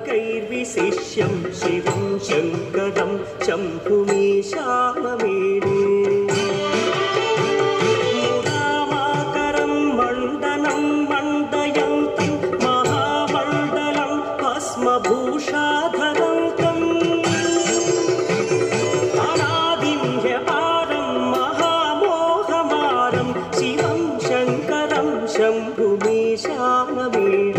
శిష్యం శివం శంకరం శంభుమీశానమేడే ముదామాకరం మండనం మండయంతం మహామండలం భస్మభూషాధరంతం అనాదిం హ్యపారం మహామోహమారం శివం శంకరం శంభుమీశానమేడే వటాధో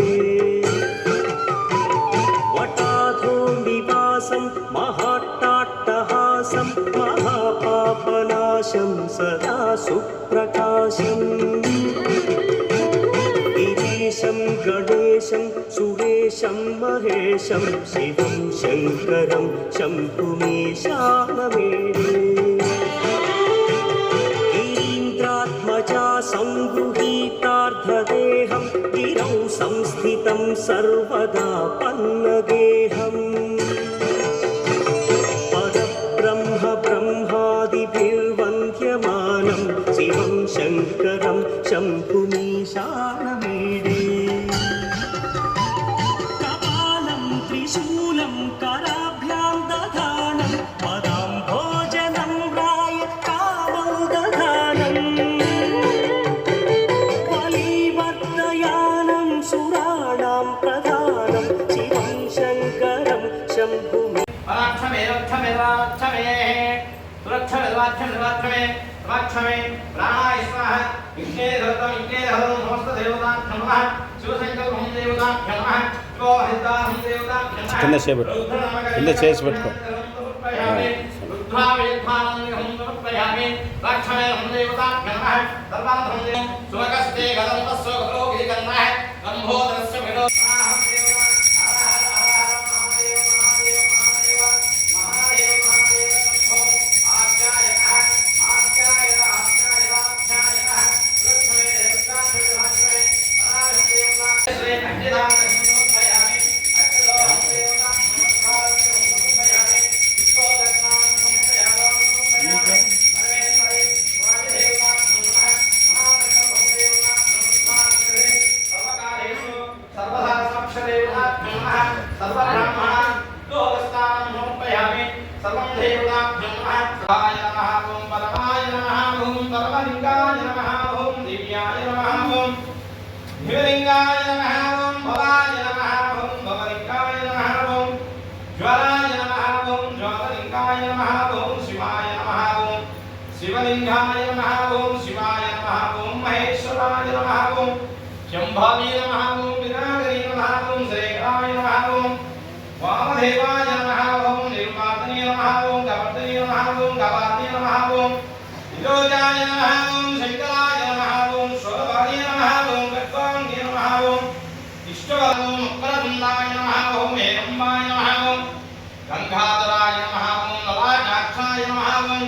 गणेशं सुरेशं महेशं शिवं शङ्करं शम्भुमेशामवे गिरीन्द्रात्मजा गिरौ संस्थितं सर्वदा पन्नगेहम्। प्रधानं शिवं शङ्करं शम्भुमि పరాక్షమే రక్షమే రాక్షమే సురక్షమే రక్షమే రక్షమే రక్షమే ప్రాణాయ స్వాహ విఘ్నే ధరతం విఘ్నే ధరం సమస్త దేవతాభ్య నమః శివశంకరం దేవతాభ్య నమః శివహితాహం దేవతాభ్య నమః కింద చేపెట్టు. కింద చేసి పెట్టుకో. రక్షమే దేవతాభ్య నమః సర్వాంతం Oh. సర్వబ్రహ్మణాం లోకస్థానం సమర్పయామి సర్వం దేవతాభ్యం నమః శివాయ నమః ఓం పరమాయ నమః ఓం ఓం వామదేవాయ నమః. ఓం నిర్మాతనే నమః. ఓం గవర్ధనే నమః. ఓం గవార్ణే నమః. ఓం విరోజాయ నమః. ఓం శంకరాయ నమః. ఓం స్వరవాణి నమః. ఓం గద్వాంగే నమః. ఓం ఇష్టవరం ఉత్తరదుండాయ నమః. ఓం ఏకంబాయ నమః ఓం గంగాధరాయ నమః ఓం నలాజాక్షాయ నమః ఓం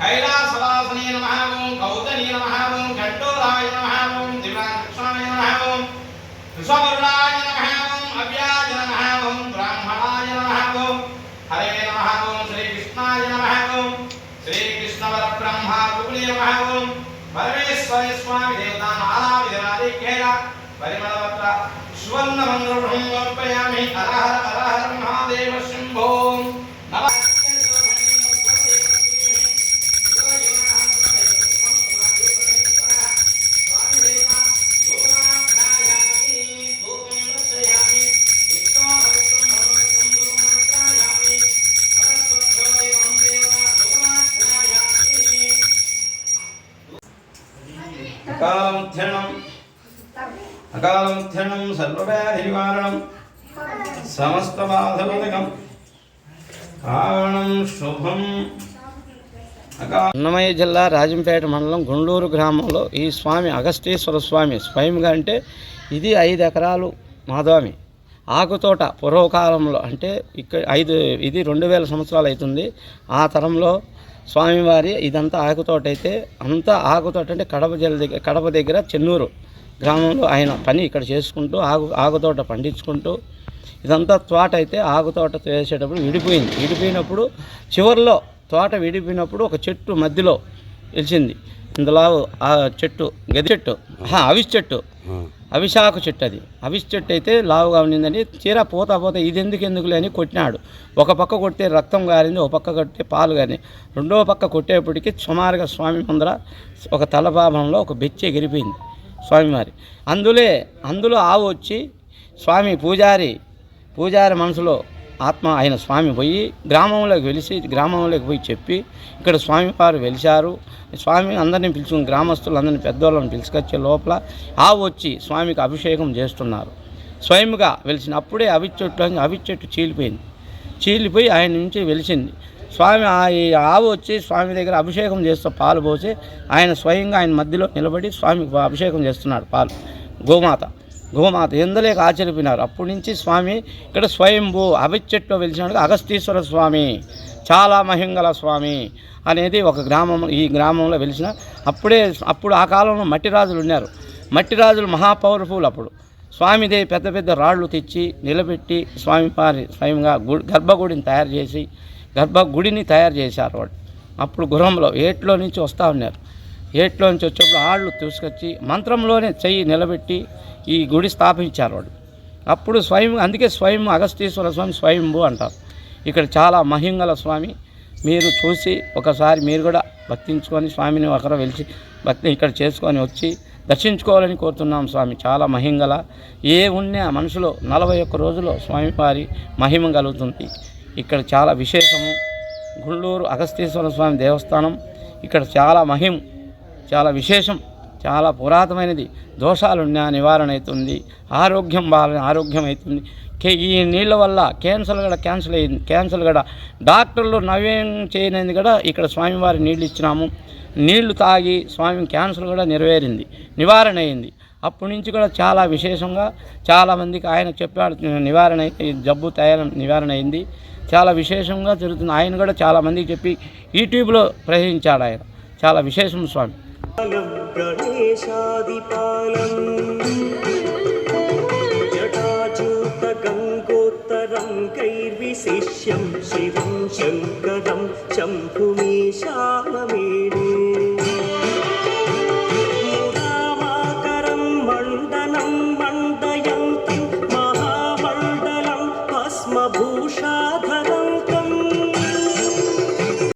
కైలాసవాసనే నమః ఓం కౌతని నమః ఓం ఘంటోరాయ నమః ఓం దివ్యాక్షాయ నమః ఓం ఋషభరుడాయ నమః ఓం అవ్యాజ నమః ఓం బ్రాహ్మణాయ నమః ఓం హరే నమః ఓం శ్రీకృష్ణాయ నమః ఓం శ్రీకృష్ణవర బ్రహ్మ గుగుళే నమః ఓం పరమేశ్వర స్వామి దేవతాన్ ఆరాధిరాధికేన పరిమళవత్ర సువర్ణ మంగళం అర్పయామి హర హర హర హర అకాలంధ్యనం సర్వవ్యాధి నివారణం సమస్త బాధపదకం కారణం శుభం. అన్నమయ్య జిల్లా రాజంపేట మండలం గుండూరు గ్రామంలో ఈ స్వామి అగస్తీశ్వర స్వామి స్వయంగా అంటే ఇది ఐదు ఎకరాలు మాధవామి. ఆకుతోట పూర్వకాలంలో అంటే ఇక్కడ ఐదు ఇది రెండు వేల సంవత్సరాలు అవుతుంది. ఆ తరంలో స్వామివారి ఇదంతా ఆకుతోట అయితే అంతా ఆకుతోట అంటే కడప జిల్లా దగ్గర కడప దగ్గర చెన్నూరు. గ్రామంలో ఆయన పని ఇక్కడ చేసుకుంటూ ఆకు ఆకుతోట పండించుకుంటూ ఇదంతా తోట అయితే ఆకుతోట వేసేటప్పుడు విడిపోయింది. విడిపోయినప్పుడు చివరిలో తోట విడిపోయినప్పుడు ఒక చెట్టు మధ్యలో నిలిచింది ఇందులో ఆ చెట్టు గది చెట్టు అవిస్ చెట్టు అవిశాఖ చెట్టు అది. అవిస్ చెట్టు అయితే లావుగా ఉండిందని చీర పోతా పోతా ఇది ఎందుకు ఎందుకులే అని కొట్టినాడు. ఒక పక్క కొడితే రక్తం గారింది ఒక పక్క కొడితే పాలు గారి రెండో పక్క కొట్టేప్పటికి సుమారుగా స్వామి ముందర ఒక తలభాభంలో ఒక బెచ్చి ఎగిరిపోయింది. స్వామివారి. అందులే అందులో ఆవు వచ్చి స్వామి పూజారి పూజారి మనసులో ఆత్మ ఆయన స్వామి పోయి గ్రామంలోకి వెలిసి గ్రామంలోకి పోయి చెప్పి ఇక్కడ స్వామివారు వెలిశారు. స్వామి అందరినీ పిలుచుకుని గ్రామస్తులందరినీ పెద్దవాళ్ళని పిలుచుకొచ్చే లోపల ఆవు వచ్చి స్వామికి అభిషేకం చేస్తున్నారు. స్వయంగా వెలిసిన అప్పుడే అవి చెట్టు అవి చెట్టు చీలిపోయింది. చీలిపోయి ఆయన నుంచి వెలిసింది. స్వామి ఆ ఈ ఆవు వచ్చి స్వామి దగ్గర అభిషేకం చేస్తూ పాలు పోసి ఆయన స్వయంగా ఆయన మధ్యలో నిలబడి స్వామికి అభిషేకం చేస్తున్నాడు పాలు. గోమాత. గోమాత ఎందులేక ఆచరిపోయినారు అప్పటి నుంచి స్వామి ఇక్కడ స్వయంభూ అభిచెట్లో వెలిసినాడు అగస్తీశ్వర స్వామి చాలా మహింగల స్వామి అనేది ఒక గ్రామం ఈ గ్రామంలో వెలిసిన అప్పుడే అప్పుడు ఆ కాలంలో మట్టి రాజులు ఉన్నారు. మట్టి రాజులు మహాపవర్ఫుల్ అప్పుడు. స్వామిదే పెద్ద పెద్ద రాళ్ళు తెచ్చి నిలబెట్టి స్వామి పారి స్వయంగా గుడి గర్భగుడిని తయారు చేసి గర్భగుడిని తయారు చేశారు వాడు అప్పుడు గృహంలో ఏట్లో నుంచి వస్తూ ఉన్నారు. ఏట్లో నుంచి వచ్చేప్పుడు ఆళ్ళు తీసుకొచ్చి మంత్రంలోనే చెయ్యి నిలబెట్టి ఈ గుడి స్థాపించారు వాడు అప్పుడు స్వయం అందుకే స్వయం అగస్తీశ్వర స్వామి స్వయంభూ అంటారు. ఇక్కడ చాలా మహింగల స్వామి మీరు చూసి ఒకసారి మీరు కూడా భక్తించుకొని స్వామిని ఒకరు వెలిచి భక్తి ఇక్కడ చేసుకొని వచ్చి దర్శించుకోవాలని కోరుతున్నాం స్వామి. చాలా మహింగల ఏ ఉన్న మనసులో నలభై ఒక్క రోజులో స్వామివారి మహిమ కలుగుతుంది. ఇక్కడ చాలా విశేషము. గుళ్ళూరు అగస్తీశ్వర స్వామి దేవస్థానం. ఇక్కడ చాలా మహిం చాలా విశేషం చాలా పురాతనమైనది. దోషాలున్నా నివారణ అవుతుంది ఆరోగ్యం బాగా ఆరోగ్యం అవుతుంది కే- ఈ నీళ్ళ వల్ల క్యాన్సర్ కూడా క్యాన్సల్ అయింది క్యాన్సర్ కూడా డాక్టర్లు నవ్యం చేయనిది కూడా ఇక్కడ స్వామివారి నీళ్ళు ఇచ్చినాము. నీళ్ళు తాగి స్వామి క్యాన్సర్ కూడా నెరవేరింది నివారణ అయింది అప్పటి నుంచి కూడా చాలా విశేషంగా చాలామందికి ఆయన చెప్పాడు నివారణ అయితే జబ్బు తయారు నివారణ అయింది. చాలా విశేషంగా జరుగుతుంది. ఆయన కూడా చాలామందికి చెప్పి యూట్యూబ్లో ప్రయోగించాడు ఆయన. చాలా విశేషం స్వామి. శిష్యం శివం శంకరం శంభుమీశానమేడే